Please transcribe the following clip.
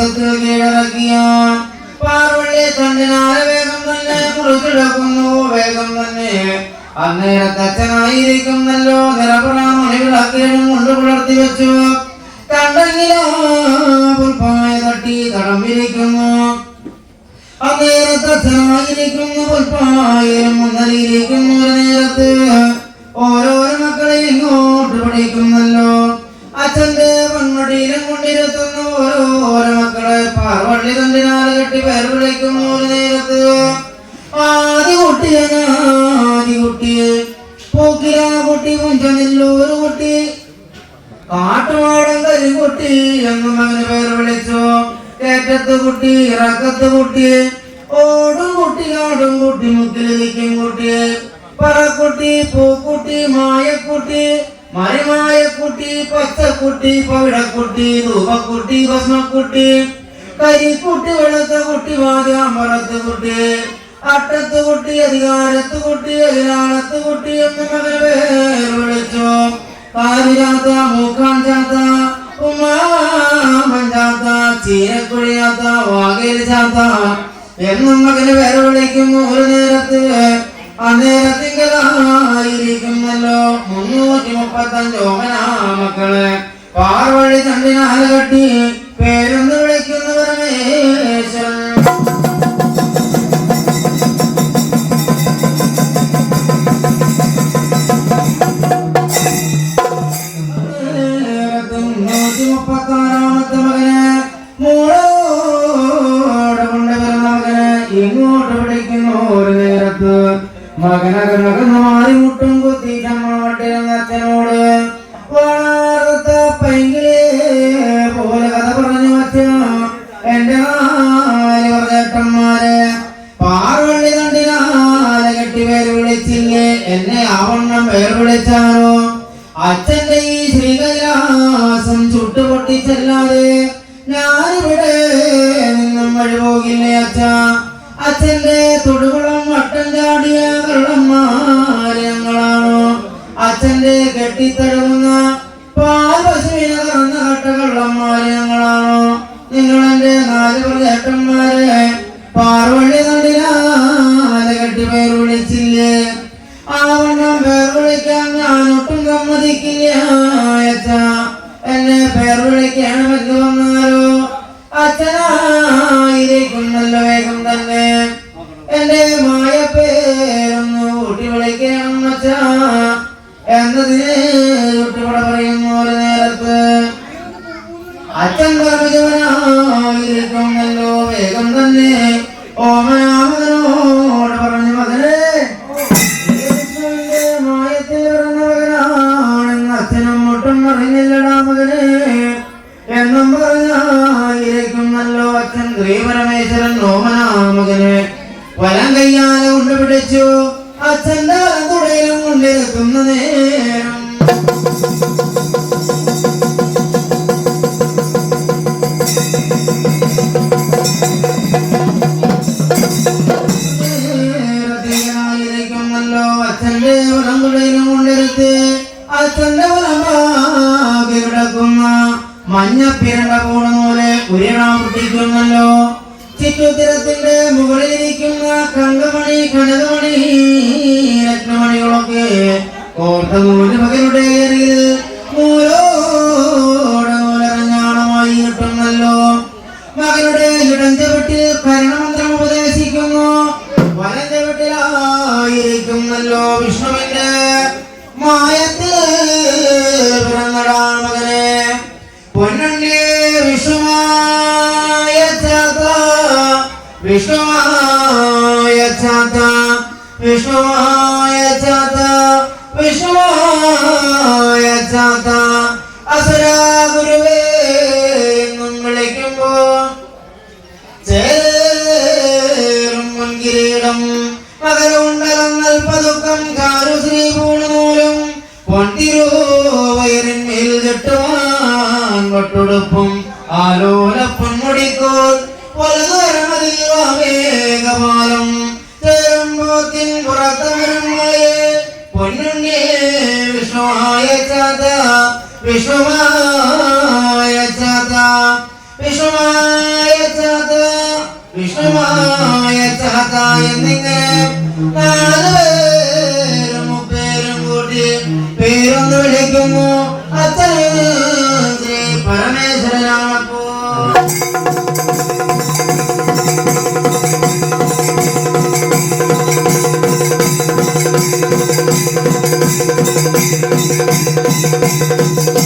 വസ്ത്രത്തിൽ കീഴടക്കിയ പാറുള്ളി തണ്ടിനാൽ വേഗം തന്നെ മുറിച്ചിടക്കുന്നു വേഗം തന്നെ അന്നേരത്തെ അച്ഛനായിരിക്കുന്നല്ലോ. നിറപുറാ മുനികളക്കിലും മുണ്ടു പുലർത്തി വെച്ചു. തണ്ടെങ്കിലോ പുൽപ്പായ തട്ടി തടമ്പിരിക്കുന്നു. അന്നേരത്തച്ഛനായിരിക്കുന്നു പുൽപ്പായിലും മുന്നറിയിരിക്കുന്നു ഒരു നേരത്ത്. ഓരോരോ മക്കളെ ഇങ്ങോട്ട് പഠിക്കുന്നല്ലോ ആദ്യ കുട്ടിയെ പോക്കിരാ കുട്ടി കുഞ്ചനില്ലൊരു കുട്ടി. കാട്ടുമാടം കരിങ്കുട്ടി എന്നും അങ്ങനെ പേര് വിളിച്ചു. കയറ്റത്ത് കുട്ടി ഇറക്കത്ത് കുട്ടി. കുട്ടി പറക്കുട്ടി പൂക്കുട്ടി മായക്കുട്ടി. മറിമായക്കുട്ടി പച്ചക്കുട്ടി പവിടക്കുട്ടി ധൂപക്കുട്ടി ഭസ്മക്കുട്ടി. കരിക്കുട്ടി വെളുത്ത കുട്ടി വാദ്യാമ്പറത്ത് കുട്ടി. അട്ടത്ത് കുട്ടി അധികാരത്ത് കുട്ടി അധികാരത്ത് കുട്ടി എന്ന് മകന് പേര് വിളിച്ചു. മൂക്കാൻ ചാത്ത ചാത്ത ചീരക്കുഴിയാത്ത വാകേരി ചാത്ത എന്നും മകന് വിളിക്കുന്നു ഒരു നേരത്ത്. അന്നേരത്തിങ്കലായിരിക്കുന്നല്ലോ മുന്നൂറ്റി മുപ്പത്തഞ്ച് മക്കൾ. പാർവഴി തണ്ടിനാല് കെട്ടി പേരൊന്ന് മകനകന്ന് മാറി മുട്ടും കുത്തി ചമ്മട്ടിരുന്ന അച്ഛനോട് വളർത്ത പൈങ്കിളേ പോലെ കഥ പറഞ്ഞു വച്ച എന്റെ നാല് പറഞ്ഞേട്ടന്മാരെ പാർവള്ളി കെട്ടി പേര് വിളിച്ചില്ലേ എന്നെ ആവണ്ണം പേർ വിളിച്ചാലോ? അച്ഛന്റെ ഈ ശ്രീകൈലാസം ചുട്ടുപൊട്ടിച്ചല്ലാതെ ഞാനിവിടെ നിന്നും വഴിപോകില്ലേ അച്ഛ? അച്ഛന്റെ തൊടുകുളം വട്ടം ചാടിയ അച്ഛന്റെ കെട്ടിത്തടവുന്ന പാൽ പശുവിനെ കറന്ന കട്ട കള്ളന്മാര് നിങ്ങൾ നാല് പ്രജേട്ടന്മാരെ പാർവള്ളി നടിനാലെ കെട്ടി പേർ വിളിച്ചില്ലേ ആവണ്ണം പേർ മകനെ എന്നും പറഞ്ഞായിരിക്കുന്നല്ലോ അച്ഛൻ ശ്രീപരമേശ്വരൻ ഓമനാ മകനെ വലം കയ്യാലെ കൊണ്ട് പിടിച്ചു അച്ഛന്റെ വലം തുടയിലും കൊണ്ടിരിക്കുന്ന നേരം. മുകളിലിരിക്കുന്ന കണ്ടുമണി കനകമണി രത്നമണികളൊക്കെ കോർത്ത നൂൽ വിഷ്ണുമായ ചാത്ത വിഷ്ണുവായ ചാത്ത വിഷ്ണുവായ ചാത്ത. അസുരാ ഗുരുവേ എന്നും വിളിക്കുമ്പോ ചേരും മുൻകിരീടം. മകരുണ്ടലങ്ങൾ പതുക്കം കാരുശ്രീ പൂണുനൂലും പൊന്തിരുവയറിന്മേൽ കെട്ടുവാൻ വട്ടുടുപ്പും ആലോല പൊന്മുടിക്കോൽ വേഗമാലം ചേരുമ്പോത്തിൻ പുറത്തമരുമായേ പൊന്നുണ്ണിയെ വിഷ്ണുവായ ചാത വിഷ്ണുവായ ചാത വിഷ്ണുവായ ചാത വിഷ്ണുവായ ചാത എന്നിങ്ങനെ നാല് പേരും മുപ്പേരും കൂട്ടി പേരൊന്ന് വിളിക്കുന്നു. thank you